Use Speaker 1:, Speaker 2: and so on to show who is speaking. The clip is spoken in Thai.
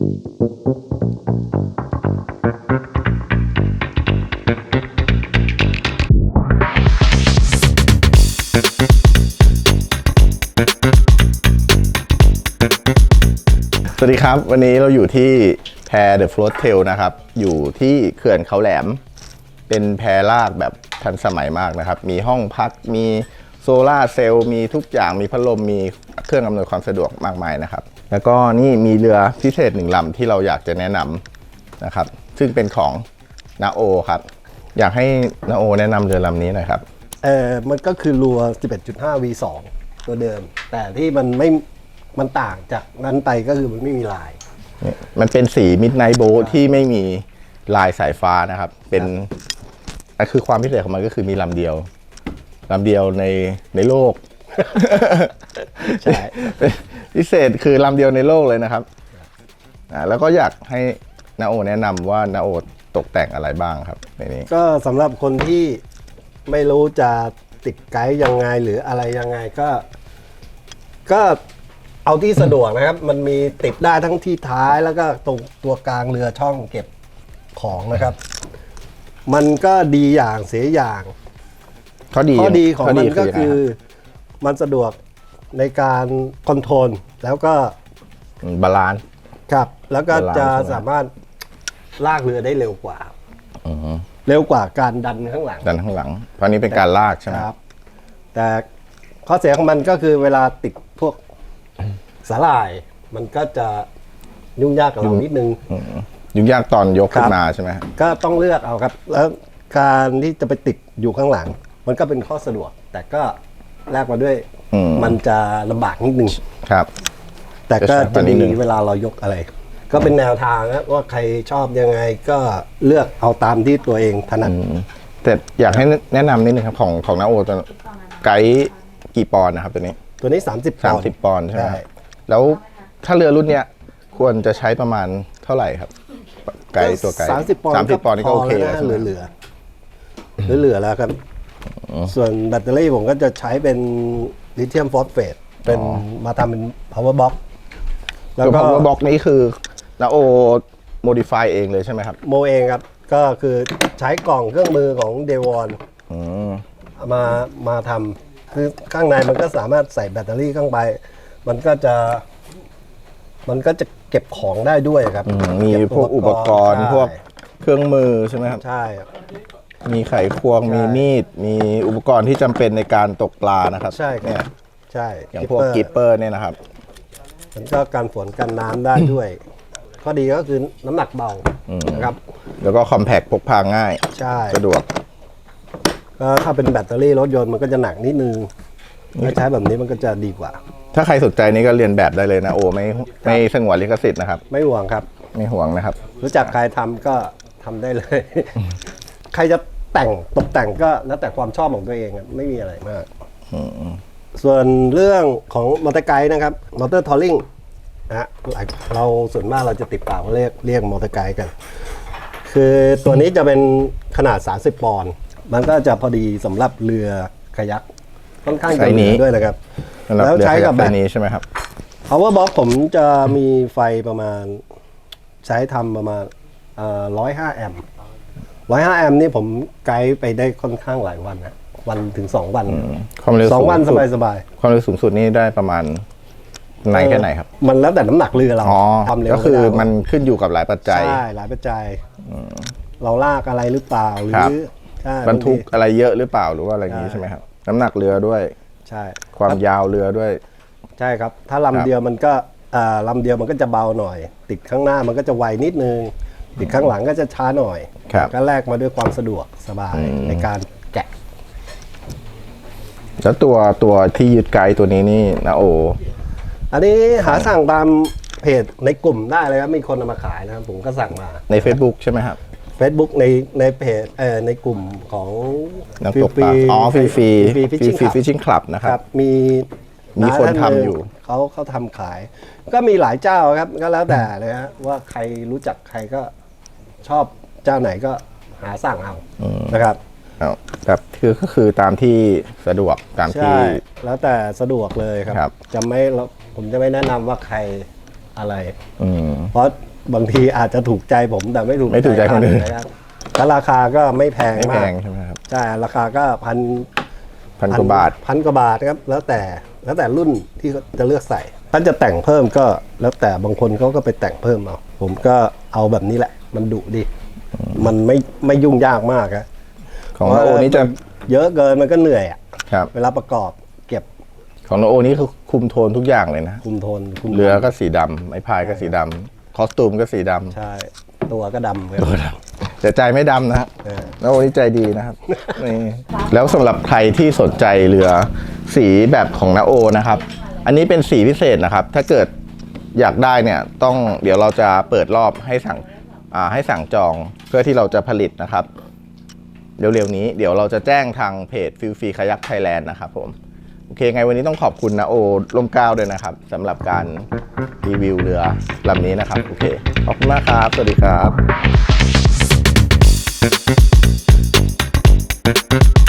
Speaker 1: สวัสดีครับ วันนี้เราอยู่ที่แพเดอะฟล t เทลนะครับ อยู่ที่เขื่อนเขาแหลม เป็นแพลากแบบทันสมัยมากนะครับ มีห้องพักมีโซลาร์เซลล์มีทุกอย่างมีพัดลมมี เครื่องอำนวยความสะดวกมากมายนะครับ แล้วก็นี่มีเรือพิเศษหนึ่งลำที่เราอยากจะแนะนำนะครับ ซึ่งเป็นของนาโอครับ อยากให้นาโอแนะนำเรือลำนี้หน่อยครับ
Speaker 2: เออมันก็คือรัว 11.5 V2 ตัวเดิม แต่ที่มันไม่มันต่างจากนั้นไปก็คือมันไม่มีลาย
Speaker 1: นี่มันเป็นสีมิดไน h t โบที่ไม่มีลายสายฟ้านะครับ เป็นอันคือความพิเศษของมันก็คือมีลำเดียวลำเดียวในในโลก
Speaker 2: ใช่
Speaker 1: เป็นพิเศษคือลำเดียวในโลกเลยนะครับอ่าแล้วก็อยากให้นาโอแนะนำว่านาโอตกแต่งอะไรบ้างครับในนี้
Speaker 2: ก็สำหรับคนที่ไม่รู้จะติดไกด์ยังไงหรืออะไรยังไงก็ ก็เอาที่สะดวกนะครับ มันมีติดได้ทั้งที่ท้ายแล้วก็ตรงตัวกลางเรือช่องเก็บของนะครับ มันก็ดีอย่างเสียอย่าง
Speaker 1: ข้อดี
Speaker 2: ข้อดีของมันก็
Speaker 1: ยังไง
Speaker 2: คือ
Speaker 1: รับ
Speaker 2: มันสะดวกในการคอนโทรลแล้วก็
Speaker 1: มบาลานซ์
Speaker 2: ครับ แล้วก็
Speaker 1: เวลา
Speaker 2: จะ
Speaker 1: ใช่ไหม
Speaker 2: สามารถลากเรือได้เร็วกว่า
Speaker 1: อือฮึ
Speaker 2: เร็วกว่าการดันข้างหลัง
Speaker 1: ด้านข้างหลัง เพราะนี้เป็นการลากใช่ไหม
Speaker 2: ครับ แต่ข้อเสียของมันก็คือเวลาติดพวกสาหร่าย มันก็จะยุ่งยากกับเรานิดนึง
Speaker 1: อืมยุ่งยากตอนยกขึ้
Speaker 2: ครั
Speaker 1: น
Speaker 2: บ
Speaker 1: มาใช่ไหมฮะ
Speaker 2: ก็ต้องเลือกเอาครับ แล้วการที่จะไปติดอยู่ข้างหลัง มันก็เป็นข้อสะดวก แต่ก็ แลกมาด้วย
Speaker 1: อืม
Speaker 2: มันจะลำบากนิดนึง
Speaker 1: ครับ
Speaker 2: แต่ก็
Speaker 1: จะใช้
Speaker 2: จะ
Speaker 1: ประมาณนิ
Speaker 2: มี
Speaker 1: ดนึง
Speaker 2: เวลาเรายกอะไร ก็เป็นแนวทางนะว่าใครชอบยังไงก็เลือกเอาตามที่ตัวเองถนัด
Speaker 1: แต่อยากให้แนะนำนิดนึงครับของของนาโอตัวไกด์กี่ปอนด์นะครับตัวนี้
Speaker 2: ตัวนี้ 30ปอนด์
Speaker 1: 30ปอนด์ใช่ไหม
Speaker 2: ใช่
Speaker 1: ครับแล้วถ้าเรือรุ่นเนี้ยควรจะใช้ประมาณเท่าไหร่ครับ ไกด์ตัวไกด์
Speaker 2: สามสิบปอนด์
Speaker 1: สามสิบปอนด์นี่ก็โอเค
Speaker 2: พ
Speaker 1: แล้ว
Speaker 2: นะ
Speaker 1: ใช่
Speaker 2: เห
Speaker 1: ไหม
Speaker 2: ลือเหลือเหลือเหลือแล้วครับ ส่วนแบตเตอรี่ผมก็จะใช้เป็นลิเธียมฟอสเฟตเป็นมาทำเป็น power box แล้ว
Speaker 1: ตัว
Speaker 2: ก็
Speaker 1: power box นี้คือนาโอ modify เองเลยใช่ไหมครับ
Speaker 2: โมเองครับ ก็คือใช้กล่องเครื่องมือของเดวอน
Speaker 1: อืม
Speaker 2: มามาทำคือข้างในมันก็สามารถใส่แบตเตอรี่ข้างไป มันก็จะ มันก็จะเก็บของได้ด้วยครับ
Speaker 1: อืมมี
Speaker 2: เบ
Speaker 1: พวกอุปกรณ์
Speaker 2: ใช่
Speaker 1: พวกเครื่องมือใช่ไหมครับ
Speaker 2: ใช่ครับ
Speaker 1: มีไขควง
Speaker 2: ใช่
Speaker 1: มีมีด มีอุปกรณ์ที่จำเป็นในการตกปลานะครับ
Speaker 2: ใช่ค
Speaker 1: เนี่
Speaker 2: รั
Speaker 1: ย
Speaker 2: บใช่
Speaker 1: อย่างพวก
Speaker 2: Keeper
Speaker 1: กิปเปอร์เนี่ยนะครับ
Speaker 2: มันก็การฝนกันน้ำได้ด้วย ข้อดีก็คือน้ำหนักเบานะครับ
Speaker 1: แล้วก็คอมแพคพกพาง่าย
Speaker 2: ใช่
Speaker 1: สะดวก
Speaker 2: ก็ถ้าเป็นแบตเตอรี่รถยนต์มันก็จะหนักนิดนึงถ้าใช้แบบนี้มันก็จะดีกว่า
Speaker 1: ถ้าใครสนใจนี่ก็เรียนแบบได้เลยนะโอไม่ไม่สงวนลิขสิทธิ์นะครับ
Speaker 2: ไม่ห่วงครับ
Speaker 1: ไม่ห่วงนะครับ
Speaker 2: รู้จักใครทำก็ทำได้เลย ใครจะแต่งตกแต่งก็แล้วแต่ความชอบของตัวเองอะไม่มีอะไรมากส่วนเรื่องของมอเตอร์ไกด์นะครับมอเตอร์ทอลลิงนะฮะหลายเราส่วนมากเราจะติดปากว่าเรียกเรียกมอเตอร์ไกด์กัน คือตัวนี้จะเป็นขนาด 30 ปอนด์มันก็จะพอดีสำหรับเรือคายักค่อนข้าง
Speaker 1: ไซ
Speaker 2: จะ
Speaker 1: ส์
Speaker 2: เห
Speaker 1: นี้
Speaker 2: นือด้วยนะครับ
Speaker 1: สำหรับ
Speaker 2: แล้ว
Speaker 1: เรือ
Speaker 2: ใช้
Speaker 1: ขยั
Speaker 2: กั
Speaker 1: บบแบ
Speaker 2: แบบบ
Speaker 1: นี้ใช่ไหมครับ
Speaker 2: power box ผมจะมีไฟประมาณ ใช้ทำประมาณร้อยห้าแอมป์ ร้อยห้าแอมป์นี่ผมไกด์ไปได้ค่อนข้างหลายวันนะวันถึงสองวัน
Speaker 1: ความเร็ว
Speaker 2: สองวัน
Speaker 1: สู
Speaker 2: ส
Speaker 1: ง
Speaker 2: บาย
Speaker 1: สุด
Speaker 2: สบาย
Speaker 1: ความเร็วสูงสุดนี่ได้ประมาณ
Speaker 2: ๆ
Speaker 1: ไหนแค่ไหนครับ
Speaker 2: มันแล้วแต่น้ำหนักเรือเรา
Speaker 1: อ๋อ
Speaker 2: ความเร็ว
Speaker 1: ก็คือ
Speaker 2: ไได้
Speaker 1: มันขึ้นอยู่กับหลายปัจจัย
Speaker 2: ใช่หลายปัจจัยเราลากอะไรหรือเปล่าหรื
Speaker 1: ครับ
Speaker 2: อใช่
Speaker 1: บรรทุกา
Speaker 2: งที
Speaker 1: อะไรเยอะหรือเปล่าหรือว่าอะไรอย่างนี้
Speaker 2: ใช่
Speaker 1: ใช่ไหมครับ น้ำหนักเรือด้วย
Speaker 2: ใช่
Speaker 1: ความยาวเรือด้วย
Speaker 2: ใช่ครับ ถ้า
Speaker 1: ครับ
Speaker 2: ลำเดียวมันก็อ่าลำเดียวมันก็จะเบาหน่อย ติดข้างหน้ามันก็จะไวนิดนึง ติดข้างหลังก็จะช้าหน่อย
Speaker 1: ครับ
Speaker 2: ก็แลกมาด้วยความสะดวกสบายในการแกะ
Speaker 1: แล้วตัวตัวที่ยึดไกด์ตัวนี้นี่นะโอ
Speaker 2: อันนี้หาสั่งตามเพจในกลุ่มได้เลยครับ มีคนเอามาขายนะครับ ผมก็สั่งมา
Speaker 1: ใน Facebook ใช่ไหมครับ
Speaker 2: Facebook ในในเพจเอ่อในกลุ่มของ
Speaker 1: นักตกปลาอ๋อฟรีฟรี
Speaker 2: ฟรีฟิชชิ่ง
Speaker 1: ฟรีฟิชชิ่งคลับนะค
Speaker 2: ค
Speaker 1: รั
Speaker 2: รับ บ มี
Speaker 1: มีคนาาทำ
Speaker 2: หง
Speaker 1: อยู่
Speaker 2: เขาเขาทำขาย ก็มีหลายเจ้าครับก็แล้วแต่เลยฮะว่าใครรู้จักใครก็ ชอบเจ้าไหนก็หาสั่งเอานะครับ
Speaker 1: เอาแบบคือก็คือตามที่สะดวกตามที่
Speaker 2: ใช่แล้วแต่สะดวกเลยครับ
Speaker 1: ครับ
Speaker 2: จะไม่เราผมจะไม่แนะนำว่าใครอะไร
Speaker 1: อืม
Speaker 2: เพราะบางทีอาจจะถูกใจผมแต่ไม่ถูก
Speaker 1: ไม่ถูกใจคนอื่น
Speaker 2: นะครับแล้วราคาก็ไม่แพง
Speaker 1: ไม่แพ
Speaker 2: มาก
Speaker 1: งใช่ไหมครับ
Speaker 2: ใช่ราคาก็พัน
Speaker 1: พันกว่าบาท
Speaker 2: พันกว่าบาทครับ แล้วแต่แล้วแต่รุ่นที่เขาจะเลือกใส่ถ้าจะแต่งเพิ่มก็แล้วแต่บางคนเขาก็ไปแต่งเพิ่มเอา ผมก็เอาแบบนี้แหละ มันดุดิ มันไม่ไม่ยุ่งยากมากอะ
Speaker 1: ของนาโอนี่จะ
Speaker 2: เยอะเกินมันก็เหนื่อยอะ
Speaker 1: ครับ
Speaker 2: เวลาประกอบเก็บ
Speaker 1: ของนาโอนี่คือคุมโทนทุกอย่างเลยนะ
Speaker 2: คุมโทนคุม
Speaker 1: เรือก็สีดำไม้พายก็สีดำคอสตูมก็สีดำ
Speaker 2: ใช่ ตัวก็ดำครับ
Speaker 1: ตัวดำแต่ใจไม่ดำนะฮะ
Speaker 2: เออ
Speaker 1: นาโอนี่ใจดีนะครับนี่แล้วสำหรับใครที่สนใจเรือสีแบบของนาโอนะครับ อันนี้เป็นสีพิเศษนะครับ ถ้าเกิด อยากได้เนี่ยต้องเดี๋ยวเราจะเปิดรอบให้สั่งให้สั่งจองเพื่อที่เราจะผลิตนะครับ เร็วๆนี้เดี๋ยวเราจะแจ้งทางเพจฟิลฟีคายักไทยแลนด์นะครับผมโอเคไงวันนี้ต้องขอบคุณนะโอล่มก้าวด้วยนะครับสำหรับการรีวิวเรือลำนี้นะครับโอเคขอบคุณมากครับ สวัสดีครับ